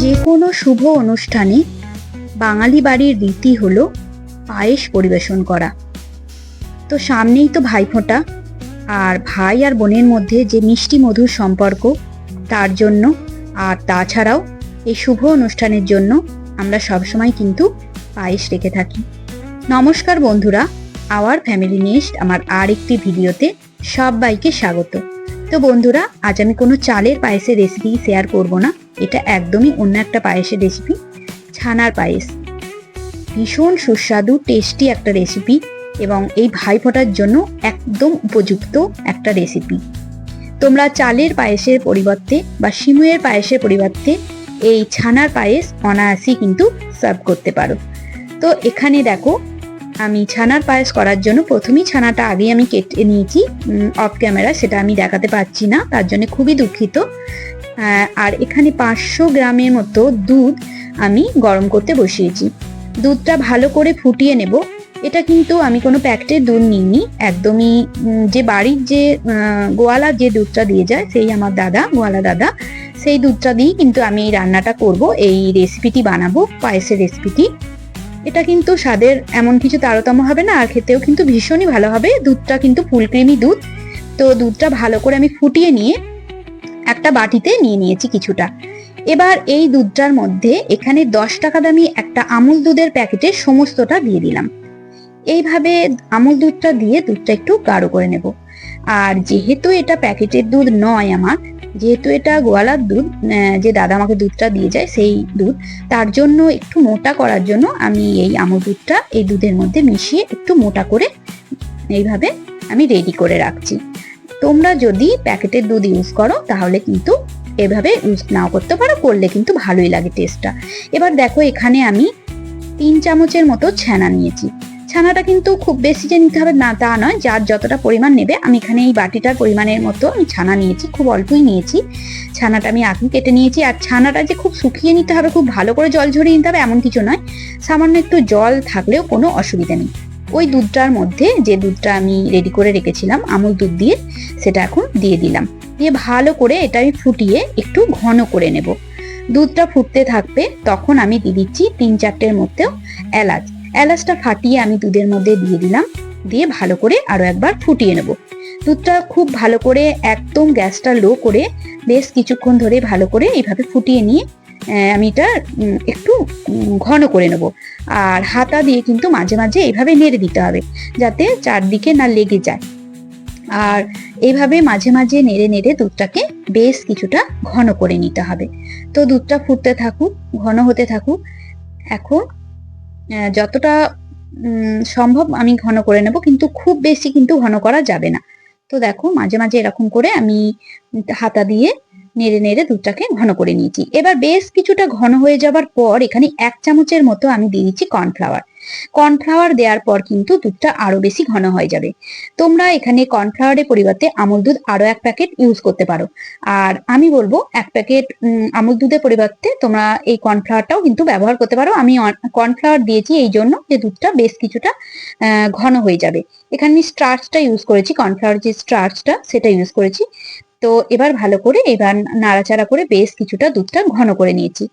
যে কোনো শুভ অনুষ্ঠানে বাঙালি বাড়ির রীতি হলো পায়েস পরিবেশন করা। তো সামনেই তো ভাইফোঁটা, আর ভাই আর বোনের মধ্যে যে মিষ্টি মধুর সম্পর্ক, তার জন্য আর তাছাড়াও এই শুভ অনুষ্ঠানের জন্য আমরা সবসময় কিন্তু পায়েস রেখে থাকি। নমস্কার বন্ধুরা, আওয়ার ফ্যামিলি নেস্ট আমার আর একটি ভিডিওতে সবাইকে স্বাগত। তো বন্ধুরা, আজ আমি কোনো চালের পায়েসের রেসিপি শেয়ার করব না, এটা একদমই অন্য একটা পায়েসের রেসিপি ছানার পায়েস। ভীষণ সুস্বাদু টেস্টি একটা রেসিপি এবং এই ভাইফোঁটার জন্য একদম উপযুক্ত একটা রেসিপি তোমরা চালের পায়েসের পরিবর্তে বা সিমুয়ের পায়েসের পরিবর্তে এই ছানার পায়েস অনায়াসই কিন্তু সার্ভ করতে পারো। তো এখানে দেখো, আমি ছানার পায়েস করার জন্য প্রথমেই ছানাটা আগে আমি কেটে নিয়েছি অফ ক্যামেরা সেটা আমি দেখাতে পারছি না, তার জন্য খুবই দুঃখিত। আর এখানে পাঁচশো গ্রামের মতো দুধ আমি গরম করতে বসিয়েছি। দুধটা ভালো করে ফুটিয়ে নেব। এটা কিন্তু আমি কোনো প্যাকেটের দুধ নিইনি, একদমই যে বাড়ির যে গোয়ালা যে দুধটা দিয়ে যায়, সেই আমার দাদা, গোয়ালা দাদা, সেই দুধটা দিয়েই কিন্তু আমি এই রান্নাটা করব, এই রেসিপিটি বানাবো, পায়েসের রেসিপিটি এটা কিন্তু স্বাদের এমন কিছু তারতম্য হবে না, আর খেতেও কিন্তু ভীষণই ভালো হবে। দুধটা কিন্তু ফুলক্রিমি দুধ। তো দুধটা ভালো করে আমি ফুটিয়ে নিয়ে একটা বাটিতে নিয়ে নিয়েছি কিছুটা। এবার এই দুধটার মধ্যে এখানে দশ টাকা দামি একটা আমুল দুধের প্যাকেটে সমস্তটা দিয়ে দিলাম। এইভাবে আমুল দুধটা দিয়ে দুধটা একটু গাঢ় করে নেব। আর যেহেতু এটা প্যাকেটের দুধ নয় আমার যেহেতু এটা গোয়ালার দুধ যে দাদা আমাকে দুধটা দিয়ে যায় সেই দুধ, তার জন্য একটু মোটা করার জন্য আমি এই আমুল দুধটা এই দুধের মধ্যে মিশিয়ে একটু মোটা করে এইভাবে আমি রেডি করে রাখছি। তোমরা যদি প্যাকেটের দুধ ইউজ করো, তাহলে কিন্তু এভাবে ইউজ নাও করতে পারো, করলে কিন্তু ভালোই লাগে টেস্টটা এবার দেখো এখানে আমি তিন চামচের মতো ছানা নিয়েছি। ছানাটা কিন্তু খুব বেশি যে নিতে হবে না, তা নয়। যার যতটা পরিমাণ নেবে, আমি এখানে এই বাটিটার পরিমাণের মতো আমি ছানা নিয়েছি, খুব অল্পই নিয়েছি। ছানাটা আমি আগে কেটে নিয়েছি, আর ছানাটা যে খুব শুকিয়ে নিতে হবে, খুব ভালো করে জল ঝরিয়ে নিতে হবে, এমন কিছু নয়। সামান্য একটু জল থাকলেও কোনো অসুবিধা নেই। ওই দুধটার মধ্যে যে দুধটা আমি রেডি করে রেখেছিলাম, আমুল দুধ দিয়ে, সেটা এখন দিয়ে দিলাম। দিয়ে ভালো করে এটা আমি ফুটিয়ে একটু ঘন করে নেব। দুধটা ফুটতে থাকবে, তখন আমি দিয়ে দিচ্ছি তিন চারটের মধ্যেও এলাচ। এলাচটা ফাটিয়ে আমি দুধের মধ্যে দিয়ে দিলাম। দিয়ে ভালো করে আরও একবার ফুটিয়ে নেব। দুধটা খুব ভালো করে একদম গ্যাসটা লো করে বেশ কিছুক্ষণ ধরে ভালো করে এইভাবে ফুটিয়ে নিয়ে আমি এটা একটু ঘন করে নেব। আর হাতা দিয়ে কিন্তু মাঝে মাঝে এইভাবে নেড়ে দিতে হবে যাতে চারদিকে না লেগে যায়। আর এইভাবে মাঝে মাঝে নেড়ে নেড়ে দুধটাকে বেশ কিছুটা ঘন করে নিতে হবে। তো দুধটা ফুটতে থাকুক, ঘন হতে থাকুক, এখন যতটা সম্ভব আমি ঘন করে নেব, কিন্তু খুব বেশি কিন্তু ঘন করা যাবে না। তো দেখো, মাঝে মাঝে এরকম করে আমি হাতা দিয়ে নেড়ে নেড়ে দুধটাকে ঘন করে নিয়েছি। এবার বেশ কিছুটা ঘন হয়ে যাবার পর এখানে এক চামচের মতো আমি দিয়েছি কর্নফ্লাওয়ার। কর্নফ্লাওয়ার দেওয়ার পর কিন্তু দুধটা আরও বেশি ঘন হয়ে যাবে। তোমরা এখানে কর্নফ্লাওয়ারের পরিবর্তে আমুল দুধ আরও এক প্যাকেট ইউজ করতে পারো। আর আমি বলব, এক প্যাকেট আমুল দুধের পরিবর্তে তোমরা এই কর্নফ্লাওয়ারটাও কিন্তু ব্যবহার করতে পারো। আমি কর্নফ্লাওয়ার দিয়েছি এই জন্য যে দুধটা বেশ কিছুটা ঘন হয়ে যাবে। এখানে আমি স্টার্চটা ইউজ করেছি কর্নফ্লাওয়ার যে স্টার্চটা সেটা ইউজ করেছি। তো এবার ভালো করে এবার নাড়াচাড়া করে বেশ কিছুটা দুধটা ঘন করে নিয়েছি।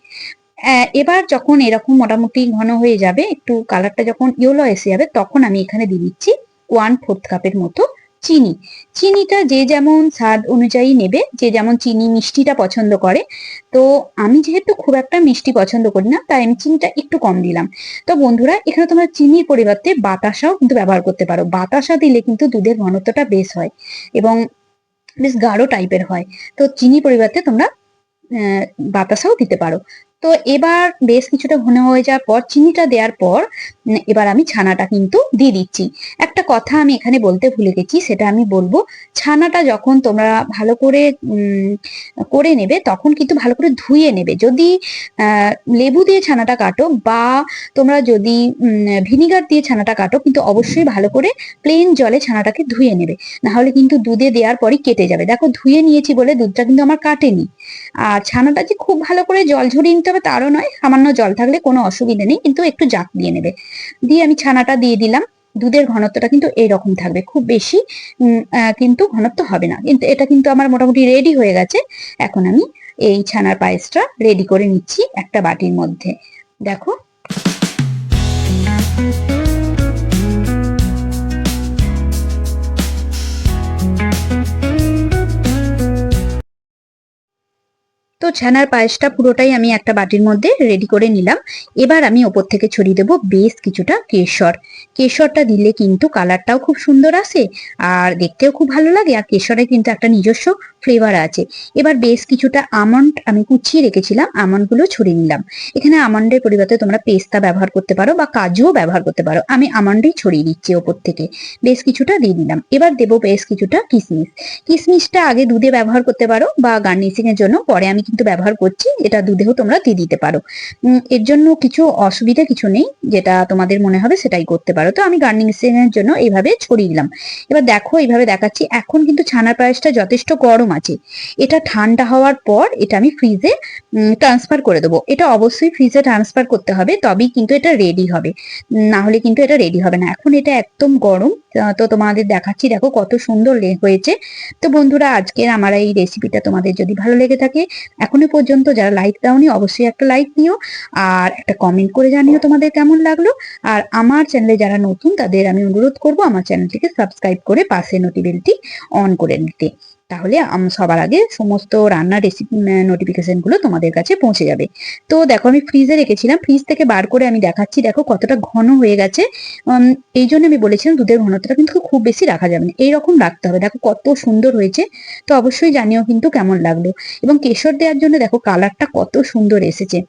এবার যখন এরকম মোটামুটি ঘন হয়ে যাবে, একটু কালারটা যখন ইয়েলো এসে যাবে, তখন আমি এখানে দিয়ে দিচ্ছি ওয়ান ফোর্থ কাপের মতো চিনি। চিনিটা যে যেমন স্বাদ অনুযায়ী নেবে, যে যেমন চিনি মিষ্টিটা পছন্দ করে। তো আমি যেহেতু খুব একটা মিষ্টি পছন্দ করি না, তাই আমি চিনিটা একটু কম দিলাম। তো বন্ধুরা, এখানে তোমরা চিনির পরিবর্তে বাতাসাও কিন্তু ব্যবহার করতে পারো। বাতাসা দিলে কিন্তু দুধের ঘনত্বটা বেশ হয় এবং বেশ গাঢ় টাইপের হয়। তো চিনি পরিবর্তে তোমরা বাতাসাও দিতে পারো। তো এবার বেশ কিছুটা ঘন হয়ে যাওয়ার পর, চিনিটা দেওয়ার পর এবার আমি ছানাটা কিন্তু দিয়ে দিচ্ছি। একটা কথা আমি এখানে বলতে ভুলে গেছি, সেটা আমি বলব। ছানাটা যখন তোমরা ভালো করে করে নেবে, তখন কিন্তু ভালো করে ধুয়ে নেবে। যদি লেবু দিয়ে ছানাটা কাটো বা তোমরা যদি ভিনিগার দিয়ে ছানাটা কাটো, কিন্তু অবশ্যই ভালো করে প্লেন জলে ছানাটাকে ধুয়ে নেবে। না হলে কিন্তু দুধে দেওয়ার পরই কেটে যাবে। দেখো, ধুয়ে নিয়েছি বলে দুধটা কিন্তু আমার কাটেনি। আর ছানাটা যে খুব ভালো করে জল ঝরিয়ে নিতে হবে তারও নয়, সামান্য জল থাকলে কোনো অসুবিধা নেই, কিন্তু একটু জাক দিয়ে নেবে। দিয়ে আমি ছানাটা দিয়ে দিলাম, দুধের ঘনত্বটা কিন্তু এইরকম থাকবে, খুব বেশি কিন্তু ঘনত্ব হবে না। কিন্তু এটা কিন্তু আমার মোটামুটি রেডি হয়ে গেছে, এখন আমি এই ছানার পায়েসটা রেডি করে নিচ্ছি একটা বাটির মধ্যে। দেখো। তো ছানার পায়েসটা পুরোটাই আমি একটা বাটির মধ্যে রেডি করে নিলাম। এবার আমি ওপর থেকে ছড়িয়ে দেবো বেশ কিছুটা কেশর। কেশরটা দিলে কিন্তু কালারটাও খুব সুন্দর আসে আর দেখতেও খুব ভালো লাগে আর কেশরে কিন্তু একটা নিজস্ব ফ্লেভার আছে। এবার বেশ কিছুটা আমন্ড আমি কুচিয়ে রেখেছিলাম, আমন্ডগুলো ছড়িয়ে নিলাম। এখানে আমন্ডের পরিবর্তে তোমরা পেস্তা ব্যবহার করতে পারো বা কাজুও ব্যবহার করতে পারো। আমি আমন্ডই ছড়িয়ে দিচ্ছি ওপর থেকে। বেশ কিছুটা দিয়ে দিলাম। এবার দেবো বেশ কিছুটা কিশমিশ কিশমিশটা আগে দুধে ব্যবহার করতে পারো বা গার্নিশিং এর জন্য। পরে আমি কিন্তু ব্যবহার করছি এটা দুধেও তোমরা দিয়ে দিতে পারো। এর জন্য কিছু অসুবিধা কিছু নেই, যেটা তোমাদের মনে হবে সেটাই করতে পারো। তো আমি গার্নিশিং এর জন্য এইভাবে ছড়িয়ে দিলাম। এবার দেখো, এইভাবে দেখাচ্ছি। এখন কিন্তু ছানার পায়েসটা যথেষ্ট গরম আছে। এটা ঠান্ডা হওয়ার পর এটা আমি ফ্রিজে ট্রান্সফার করে দেবো। এটা অবশ্যই ফ্রিজে ট্রান্সফার করতে হবে, তবেই কিন্তু এটা রেডি হবে। না হলে কিন্তু এটা রেডি হবে না। এখন এটা একদম গরম। তো তোমাদের দেখাচ্ছি, দেখো কত সুন্দর হয়েছে। তো বন্ধুরা, আজকের আমার এই রেসিপিটা তোমাদের যদি ভালো লেগে থাকে এখনও পর্যন্ত যারা লাইক দাওনি, অবশ্যই একটা লাইক নিও, আর একটা কমেন্ট করে জানিও তোমাদের কেমন লাগল। আর আমার চ্যানেলে যারা নতুন, তাদের আমি অনুরোধ করব, আমার চ্যানেলটিকে সাবস্ক্রাইব করে পাশে নোটিবেলটি অন করে নিতে। তাহলে সবার আগে সমস্ত রান্নার রেসিপি নোটিফিকেশনগুলো তোমাদের কাছে পৌঁছে যাবে। তো দেখো, আমি ফ্রিজে রেখেছিলাম। ফ্রিজ থেকে বার করে আমি দেখাচ্ছি, দেখো কতটা ঘন হয়ে গেছে। এই জন্য আমি বলেছিলাম দুধের ঘনত্বটা কিন্তু খুব বেশি রাখা যাবে না। এইরকম রাখতে হবে। দেখো কত সুন্দর হয়েছে। তো অবশ্যই জানিও কিন্তু কেমন লাগল। এবং কেশর দেওয়ার জন্য দেখো কালারটা কত সুন্দর এসেছে।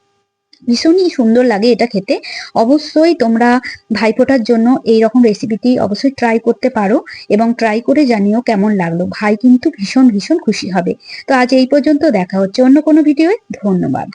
ভীষণই সুন্দর লাগে এটা খেতে। অবশ্যই তোমরা ভাইফোঁটার জন্য এই রকম রেসিপিটি অবশ্যই ট্রাই করতে পারো এবং ট্রাই করে জানিও কেমন লাগল। ভাই কিন্তু ভীষণ ভীষণ খুশি হবে। তো আজ এই পর্যন্ত দেখা হচ্ছে অন্য কোনো ভিডিওয় ধন্যবাদ।